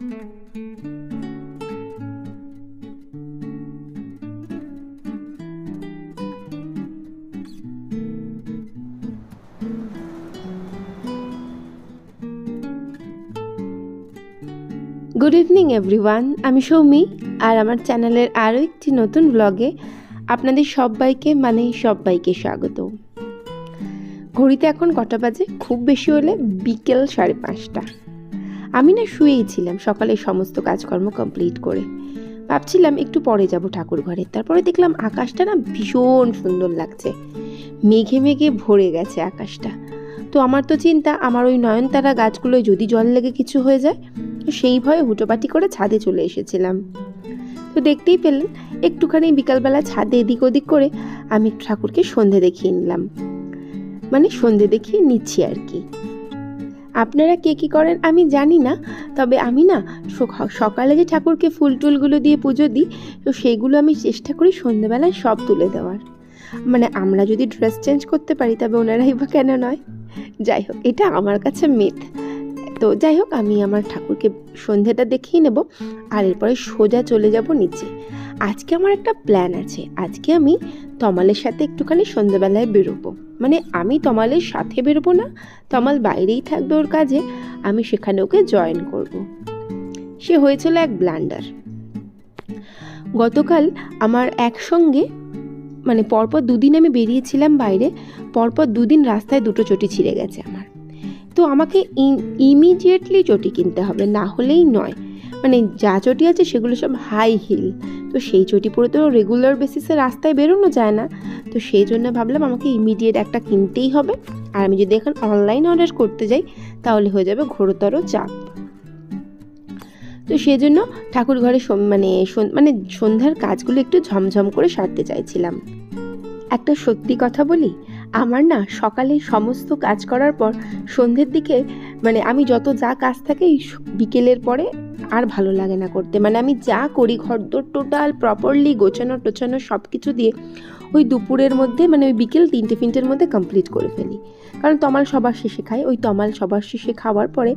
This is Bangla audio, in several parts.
গুড ইভিনিং এভরিওয়ান আমি সৌমি, আর আমার চ্যানেলের আরও একটি নতুন ব্লগে আপনাদের সবাইকে মানে সবাইকে স্বাগত ঘড়িতে এখন কটা বাজে? খুব বেশি হলে বিকেল সাড়ে পাঁচটা। আমি না শুয়েই ছিলাম, সকালে সমস্ত কাজকর্ম কমপ্লিট করে। ভাবছিলাম একটু পরে যাব ঠাকুর ঘরে তারপরে দেখলাম আকাশটা না ভীষণ সুন্দর লাগছে। মেঘে মেঘে ভরে গেছে আকাশটা। তো আমার তো চিন্তা, আমার ওই নয়নতারা গাছগুলোয় যদি জল লেগে কিছু হয়ে যায়, তো সেই ভয়ে হুটোপাটি করে ছাদে চলে এসেছিলাম। তো দেখতেই পেলেন, একটুখানি বিকালবেলা ছাদে এদিক ওদিক করে আমি ঠাকুরকে সন্ধে দেখিয়ে নিলাম। মানে সন্ধে দেখিয়ে নিচ্ছি আর কি। আপনারা কে কী করেন আমি জানি না, তবে আমি না সকালে যে ঠাকুরকে ফুল টুলগুলো দিয়ে পুজো দিই, তো সেইগুলো আমি চেষ্টা করি সন্ধেবেলায় সব তুলে দেওয়ার। মানে আমরা যদি ড্রেস চেঞ্জ করতে পারি, তবে ওনারাই বা কেন নয়। যাই হোক, এটা আমার কাছে মিথ। তো যাই হোক, আমি আমার ঠাকুরকে সন্ধেটা দেখিয়ে নেব, আর এরপরে সোজা চলে যাব নিচে। আজকে আমার একটা প্ল্যান আছে। আজকে আমি তমালের সাথে একটুখানি সন্ধেবেলায় বেরোবো। মানে আমি তমালের সাথে বেরোবো না, তমাল বাইরেই থাকবে ওর কাজে, আমি সেখানে ওকে জয়েন করব। সে হয়েছিল এক ব্লান্ডার গতকাল আমার একসঙ্গে মানে পরপর দুদিন আমি বেরিয়েছিলাম বাইরে, পরপর দুদিন রাস্তায় দুটো চটি ছিঁড়ে গেছে আমার। তো আমাকে ইমিডিয়েটলি চটি কিনতে হবে, না হলেই নয়। মানে যা চটি আছে সেগুলো সব হাই হিল তো সেই চটি পরে তো রেগুলার বেসিসে রাস্তায় বেরোনো যায় না। তো সেই জন্য ভাবলাম আমাকে ইমিডিয়েট একটা কিনতেই হবে। আর আমি যদি এখন অনলাইন অর্ডার করতে যাই, তাহলে হয়ে যাবে ঘোরতর চাপ তো সেই জন্য ঠাকুর ঘরে মানে মানে সন্ধ্যার কাজগুলো একটু ঝমঝম করে সারতে চাইছিলাম। একটা সত্যি কথা বলি, আমার না সকালে সমস্ত কাজ করার পর সন্ধ্যের দিকে মানে আমি যত যা কাজ থাকে, বিকেলের পরে আর ভালো লাগে না করতে। মানে আমি যা করি ঘরদোর টোটাল প্রপারলি গোছানো, টোছানো সব কিছু দিয়ে ওই দুপুরের মধ্যে মানে ওই বিকেল তিনটে ফিনটের মধ্যে কমপ্লিট করে ফেলি। কারণ তমাল সবার শেষে খাই ওই তমাল সবার শেষে খাওয়ার পরে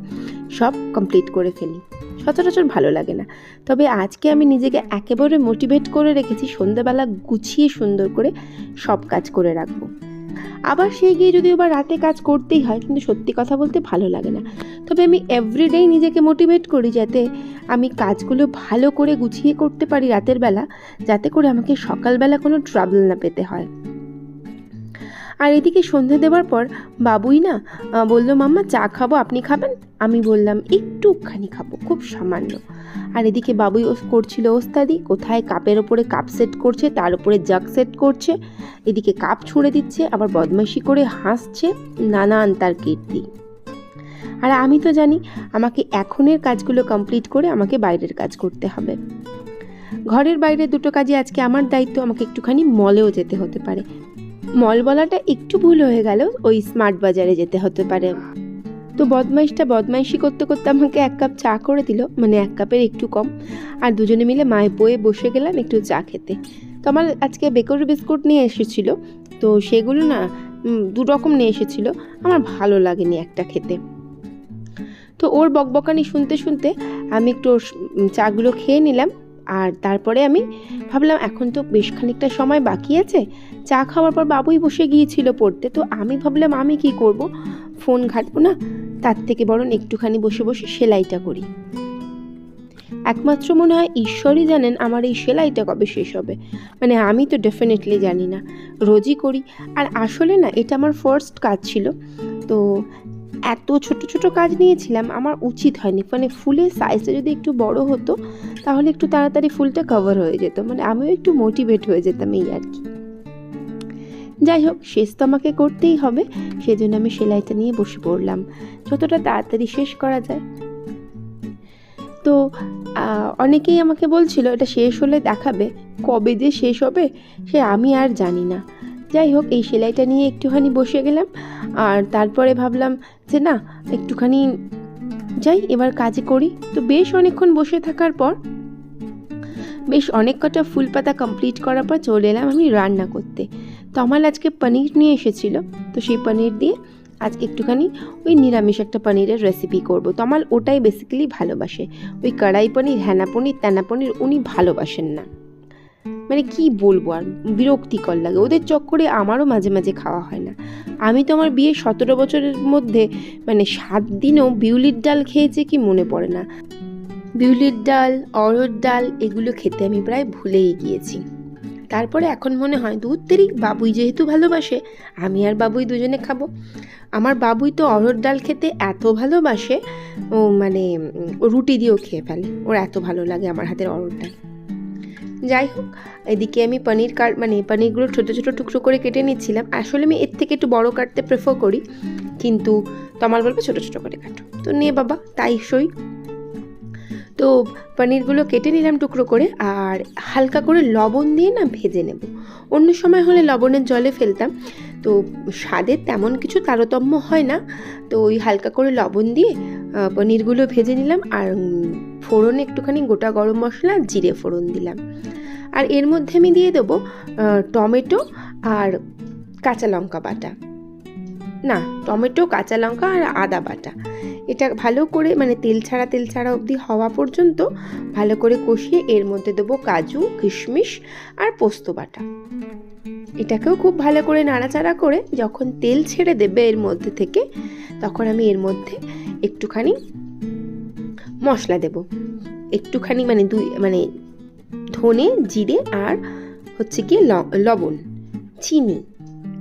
সব কমপ্লিট করে ফেলি। সচরাচর ভালো লাগে না। তবে আজকে আমি নিজেকে একেবারে মোটিভেট করে রেখেছি, সন্ধ্যাবেলা গুছিয়ে সুন্দর করে সব কাজ করে রাখব। আবার সে গিয়ে যদি আবার রাতে কাজ করতেই হয়, কিন্তু সত্যি কথা বলতে ভালো লাগে না। তবে আমি এভরিডেই নিজেকে মোটিভেট করি যাতে আমি কাজগুলো ভালো করে গুছিয়ে করতে পারি রাতের বেলা, যাতে করে আমাকে সকালবেলা কোনো ট্রাবল না পেতে হয়। আর এদিকে সন্ধে দেওয়ার পর বাবুই না বলল, মাম্মা, চা খাব, আপনি খাবেন? আমি বললাম, একটুখানি খাব, খুব সামান্য। আর এদিকে বাবুই করছিল ওস্তাদি, কোথায় কাপের ওপরে কাপ সেট করছে, তার উপরে জাগ সেট করছে, এদিকে কাপ ছুঁড়ে দিচ্ছে, আবার বদমাইশি করে হাসছে, নানান তার কীর্তি। আর আমি তো জানি, আমাকে এখনের কাজগুলো কমপ্লিট করে আমাকে বাইরের কাজ করতে হবে। ঘরের বাইরে দুটো কাজে আজকে আমার দায়িত্ব, আমাকে একটুখানি মলেও যেতে হতে পারে। মল বলাটা একটু ভুল হয়ে গেল, ওই স্মার্ট বাজারে যেতে হতে পারে। তো বদমাইশটা বদমাইশি করতে করতে আমাকে এক কাপ চা করে দিল মানে এক কাপের একটু কম। আর দুজনে মিলে মায়ে বয়ে বসে গেলাম একটু চা খেতে। তো আমার আজকে বেকরি বিস্কুট নিয়ে এসেছিল, তো সেগুলো না দু রকম নিয়ে এসেছিল, আমার ভালো লাগেনি একটা খেতে। তো ওর বকবকানি শুনতে শুনতে আমি একটু চাগুলো খেয়ে নিলাম আর তারপরে আমি ভাবলাম, এখন তো বেশ খানিকটা সময় বাকি আছে, চা খাওয়ার পর বাবুই বসে গিয়েছিল পড়তে, তো আমি ভাবলাম, আমি কি করব? ফোন ঘাটবো না? তার থেকে বরং একটুখানি বসে বসে সেলাইটা করি। একমাত্র মনে হয় ঈশ্বরই জানেন আমার এই সেলাইটা কবে শেষ হবে। মানে আমি তো ডেফিনেটলি জানি না, রোজই করি। আর আসলে না, এটা আমার ফার্স্ট কাজ ছিল। তো এত ছোট ছোট কাজ নিয়েছিলাম, আমার উচিত হয়নি। মানে ফুলের সাইজটা যদি একটু বড় হতো, তাহলে একটু তাড়াতাড়ি ফুলটা কভার হয়ে যেত। মানে আমিও একটু মোটিভেট হয়ে যেতাম এই আর কি। যাই হোক, শেষ তো আমাকে করতেই হবে, সেজন্য আমি সেলাইটা নিয়ে বসে পড়লাম। যতটা তাড়াতাড়ি শেষ করা যায়। তো অনেকেই আমাকে বলছিল, এটা শেষ হলে দেখাবে, কবে যে শেষ হবে, সে আমি আর জানি না। যাই হোক, এই সেলাইটা নিয়ে একটুখানি বসে গেলাম, আর তারপরে ভাবলাম যে না, একটুখানি যাই, এবার কাজে করি। তো বেশ অনেকক্ষণ বসে থাকার পর বেশ অনেক কটা ফুল পাতা কমপ্লিট করার পর চলে এলাম আমি রান্না করতে। তমাল আজকে পনির নিয়ে এসেছিল। তো সেই পনির দিয়ে আজকে একটুখানি ওই নিরামিষ একটা পনিরের রেসিপি করব। তমাল ওটাই বেসিক্যালি ভালোবাসে। ওই কড়াই পনির হ্যানা পনির, তেনা পনির উনি ভালোবাসেন না। মানে কি বলব আর? বিরক্তিকর লাগে। ওদের চক্করে আমারও মাঝে মাঝে খাওয়া হয় না। আমি তো আমার বিয়ে সতেরো বছরের মধ্যে মানে সাত দিনও বিউলির ডাল খেয়েছে কি মনে পড়ে না। বিউলির ডাল অরহর ডাল এগুলো খেতে আমি প্রায় ভুলেই গিয়েছি। তারপরে এখন মনে হয় দুধ তেরি, বাবুই যেহেতু ভালোবাসে, আমি আর বাবুই দুজনে খাব। আমার বাবুই তো অরহর ডাল খেতে এত ভালোবাসে, ও মানে রুটি দিয়েও খেয়ে ফেলে। ওর এত ভালো লাগে আমার হাতের অরহর ডাল। যাই হোক, এদিকে আমি পনির কাট মানে পনিরগুলো ছোটো ছোটো টুকরো করে কেটে নিচ্ছিলাম। আসলে আমি এর থেকে একটু বড় কাটতে প্রেফার করি, কিন্তু তোমার বলবে ছোটো ছোটো করে কাটো। তো নে বাবা, তাই সই। তো পনিরগুলো কেটে নিলাম টুকরো করে, আর হালকা করে লবণ দিয়ে না ভেজে নেব। অন্য সময় হলে লবণের জলে ফেলতাম। তো স্বাদের তেমন কিছু তারতম্য হয় না। তো ওই হালকা করে লবণ দিয়ে পনিরগুলো ভেজে নিলাম আর ফোড়ন একটুখানি গোটা গরম মশলা জিরে ফোড়ন দিলাম। আর এর মধ্যে আমি দিয়ে দেবো টমেটো আর কাঁচা লঙ্কা বাটা। না, টমেটো, কাঁচা লঙ্কা আর আদা বাটা। এটা ভালো করে মানে তেল ছাড়া তেল ছাড়া অবধি হওয়া পর্যন্ত ভালো করে কষিয়ে এর মধ্যে দেবো কাজু, কিশমিশ আর পোস্ত বাটা। এটাকেও খুব ভালো করে নাড়াচাড়া করে যখন তেল ছেড়ে দেবে এর মধ্যে থেকে, তখন আমি এর মধ্যে একটুখানি মশলা দেব। একটুখানি মানে দুই মানে ধনে, জিরে আর হচ্ছে কি লবণ, চিনি,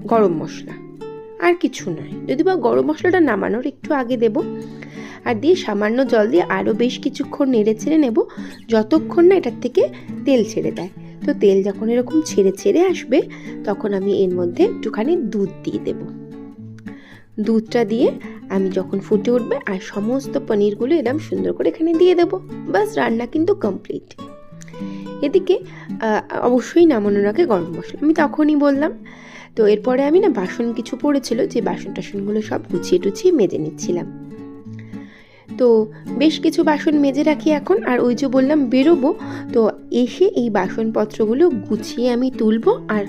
গরম মশলা। আর কিছু নয়। যদি বা গরম মশলাটা নামানোর একটু আগে দেব আর দিয়ে সামান্য জল দিয়ে আরও বেশ কিছুক্ষণ নেড়ে ছেড়ে নেব, যতক্ষণ না এটার থেকে তেল ছেড়ে দেয়। তো তেল যখন এরকম ছেড়ে ছেড়ে আসবে, তখন আমি এর মধ্যে একটুখানি দুধ দিয়ে দেব। দুধটা দিয়ে আমি যখন ফুটে উঠবে, আর সমস্ত পনিরগুলো এরকম সুন্দর করে এখানে দিয়ে দেবো। বাস রান্না কিন্তু কমপ্লিট। এদিকে অবশ্যই নামানোর আগে গরম মশলা। আমি তখনই বললাম তো এরপরে আমি না বাসন কিছু পড়েছিল, যে বাসন টাসনগুলো সব গুছিয়ে টুছিয়ে মেজে নিচ্ছিলাম। তো বেশ কিছু বাসন মেজে রাখি এখন, আর ওই যে বললাম বেরোবো, তো এসে এই বাসনপত্রগুলো গুছিয়ে আমি তুলবো আর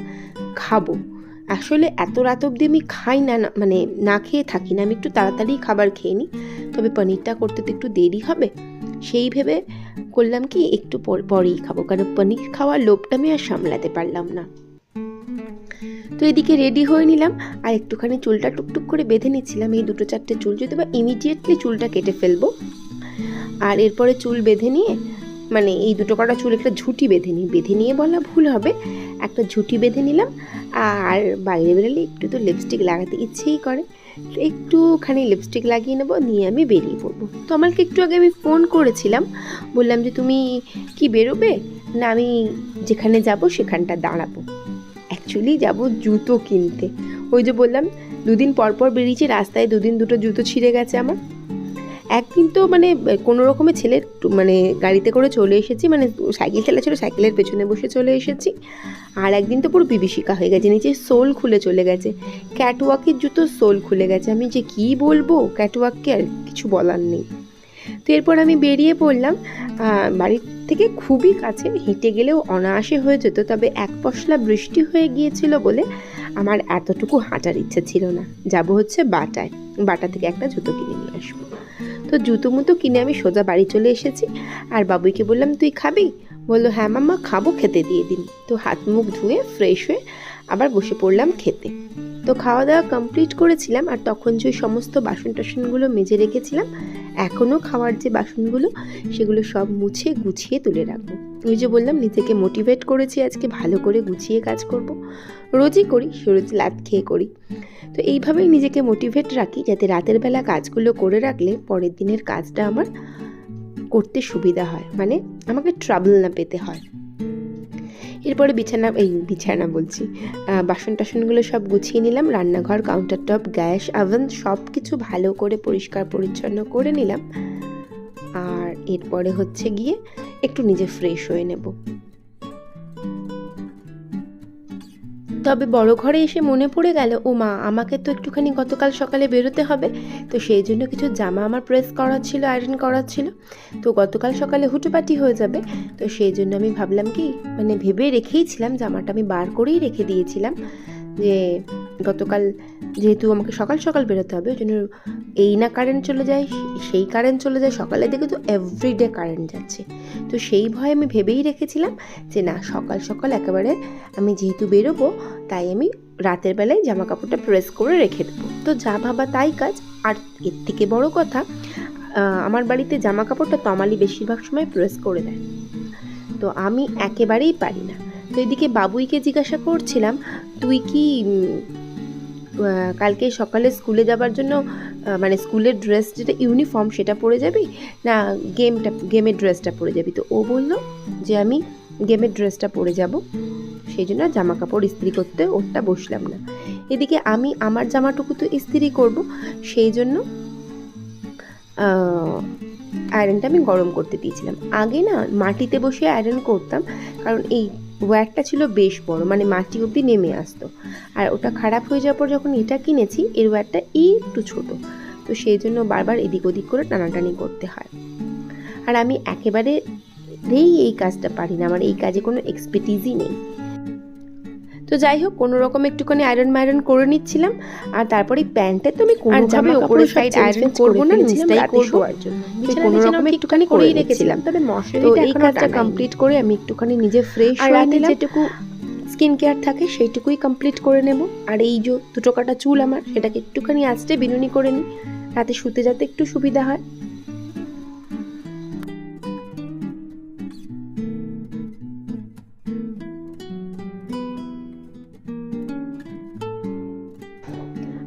খাব। আসলে এত রাত অবধি আমি খাই না মানে না খেয়ে থাকি না, আমি একটু তাড়াতাড়ি খাবার খেয়ে নিই। তবে পনিরটা করতে তো একটু দেরি হবে, সেই ভেবে করলাম কি একটু পর- পরেই খাব, কারণ পনির খাওয়ার লোভটা আমি আর সামলাতে পারলাম না। তো এদিকে রেডি হয়ে নিলাম। আর একটুখানি চুলটা টুকটুক করে বেঁধে নিচ্ছিলাম। এই দুটো চারটে চুল যদি বা ইমিডিয়েটলি চুলটা কেটে ফেলব। আর এরপরে চুল বেঁধে নিয়ে মানে এই দুটো কটা চুল একটা ঝুঁটি বেঁধে নিই। বেঁধে নিয়ে বলা ভুল হবে। একটা ঝুঁটি বেঁধে নিলাম। আর বাইরে বেরোলে একটু তো লিপস্টিক লাগাতে ইচ্ছেই করে। একটুখানি লিপস্টিক লাগিয়ে নেব, নিয়ে আমি বেরিয়ে পড়ব। তো আমাকে একটু আগে আমি ফোন করেছিলাম। বললাম যে, তুমি কি বেরোবে? না, আমি যেখানে যাব সেখানটা দাঁড়াবো। অ্যাকচুয়ালি যাব জুতো কিনতে। ওই যে বললাম, দুদিন পর পর বেরিয়েছি রাস্তায়, দুদিন দুটো জুতো ছিঁড়ে গেছে আমার। একদিন তো মানে কোনো রকমে ছেলের টু- মানে গাড়িতে করে চলে এসেছি মানে সাইকেল চালা ছিল, সাইকেলের পেছনে বসে চলে এসেছি। আর একদিন তো পুরো বিভীষিকা হয়ে গেছে, নিচে সোল খুলে চলে গেছে। ক্যাটওয়াকের জুতো সোল খুলে গেছে। আমি যে কি বলব, ক্যাটওয়াককে আর কিছু বলার নেই। তো এরপর আমি বেরিয়ে পড়লাম বাড়ির থেকে খুবই কাছে, হেঁটে গেলেও অনায়াসে হয়ে যেত, তবে এক পশলা বৃষ্টি হয়ে গিয়েছিল বলে আমার এতটুকু হাঁটার ইচ্ছে ছিল না। যাব হচ্ছে বাটায়, বাটা থেকে একটা জুতো কিনে নিয়ে আসব। তো জুতো মুতো কিনে আমি সোজা বাড়ি চলে এসেছি, আর বাবুইকে বললাম, তুই খাবি? বলল হ্যাঁ মাম্মা, খাব, খেতে দিয়ে দিন। তো হাত মুখ ধুয়ে ফ্রেশ হয়ে আবার বসে পড়লাম খেতে। তো খাওয়া দাওয়া কমপ্লিট করেছিলাম আর তখন যে সমস্ত বাসন টাসনগুলো মেজে রেখেছিলাম এখনও খাওয়ার যে বাসনগুলো, সেগুলো সব মুছে গুছিয়ে তুলে রাখব। ওই যে বললাম, নিজেকে মোটিভেট করেছি আজকে, ভালো করে গুছিয়ে কাজ করব। রোজই করি, রোজ লাত খেয়ে করি। তো এইভাবেই নিজেকে মোটিভেট রাখি, যাতে রাতের বেলা কাজগুলো করে রাখলে পরের দিনের কাজটা আমার করতে সুবিধা হয়। মানে আমাকে ট্রাবল না পেতে হয়। এরপরে বিছানা, এই বিছানা বলছি বাসন টাসনগুলো সব গুছিয়ে নিলাম, রান্নাঘর কাউন্টার টপ গ্যাস আভেন সব কিছু ভালো করে পরিষ্কার পরিচ্ছন্ন করে নিলাম। আর এরপরে হচ্ছে গিয়ে একটু নিজে ফ্রেশ হয়ে নেব। তবে বড় ঘরে এসে মনে পড়ে গেল, ও মা, আমাকে তো একটুখানি গতকাল সকালে বেরোতে হবে। তো সেই জন্য কিছু জামা আমার প্রেস করা ছিল আয়রন করা ছিল। তো গতকাল সকালে হুটোপাটি হয়ে যাবে। তো সেই জন্য আমি ভাবলাম কি মানে ভেবে রেখেইছিলাম জামাটা আমি বার করেই রেখে দিয়েছিলাম যে গতকাল যেহেতু আমাকে সকাল সকাল বেরোতে হবে, ওই জন্য এই না কারেন্ট চলে যায়, সেই কারেন্ট চলে যায়, সকালের দিকে তো এভরিডে কারেন্ট যাচ্ছে। তো সেই ভয়ে আমি ভেবেই রেখেছিলাম যে না, সকাল সকাল একেবারে আমি যেহেতু বেরোবো, তাই আমি রাতের বেলায় জামা কাপড়টা প্রেস করে রেখে দেবো। তো যা ভাবা তাই কাজ। আর এর থেকে বড় কথা আমার বাড়িতে জামা কাপড়টা তমালি বেশিরভাগ সময় প্রেস করে দেয়। তো আমি একেবারেই পারি না। তো এদিকে বাবুইকে জিজ্ঞাসা করছিলাম, তুই কি কালকে সকালে স্কুলে যাবার জন্য মানে স্কুলের ড্রেস যেটা ইউনিফর্ম সেটা পরে যাবি? না গেমটা গেমের ড্রেসটা পরে যাবি। তো ও বলল যে, আমি গেমের ড্রেসটা পরে যাব। সেই জন্য জামা কাপড় ইস্ত্রি করতে ওরটা বসলাম না। এদিকে আমি আমার জামাটুকু তো ইস্ত্রি করব, সেই জন্য আয়রনটা আমি গরম করতে দিয়েছিলাম। আগে না মাটিতে বসে আয়রন করতাম, কারণ এই ওয়্যারটা ছিল বেশ বড় মানে মাটি অবধি নেমে আসতো। আর ওটা খারাপ হয়ে যাওয়ার পর যখন এটা কিনেছি, এর ওয়্যারটা একটু ছোট। তো সেই জন্য বারবার এদিক ওদিক করে টানাটানি করতে হয়। আর আমি একেবারে রেই এই কাজটা পারি না, আমার এই কাজে কোনো এক্সপার্টিজই নেই। তো যাই হোক কোনো রকম একটুখানি আয়রন মায়রন করে নিচ্ছিলাম। আর তারপরে প্যান্টে তো আমি কোনোভাবে ওপরের সাইড আয়রন করব না নিচটাই করব আর জন্য কোনো রকম একটুখানি করেই রেখেছিলাম। তবে তো এই কাজটা কমপ্লিট করে আমি একটুখানি নিজে ফ্রেশ আর হয়ে রাতে যেটুকু স্কিন কেয়ার থাকে সেইটুকুই কমপ্লিট করে নেব। আর এই যে দুটো কাটা চুল আমার সেটাকে একটুখানি আঁচড়ে বিনুনি করে নিই। রাতে শুতে যাতে একটু সুবিধা হয়।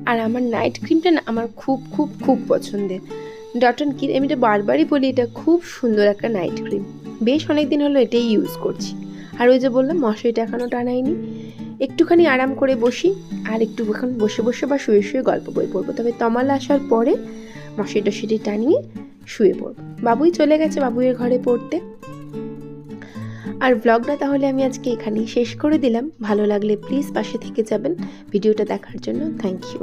আর আমার নাইট ক্রিমটা না আমার খুব খুব খুব পছন্দের। ডটন কি আমি এটা বারবারই বলি, এটা খুব সুন্দর একটা নাইট ক্রিম বেশ অনেক দিন হলো এটাই ইউজ করছি। আর ওই যে বললাম, মশারিটা এখনও টানাইনি। একটুখানি আরাম করে বসি, আর একটু এখন বসে বসে বা শুয়ে শুয়ে গল্প বই পড়ব। তবে তমাল আসার পরে মশারি টশারি টানিয়ে শুয়ে পড়ব। বাবুই চলে গেছে বাবুইয়ের ঘরে পড়তে। আর ব্লগটা তাহলে আমি আজকে এখানেই শেষ করে দিলাম। ভালো লাগলে প্লিজ পাশে থেকে যাবেন। ভিডিওটা দেখার জন্য থ্যাংক ইউ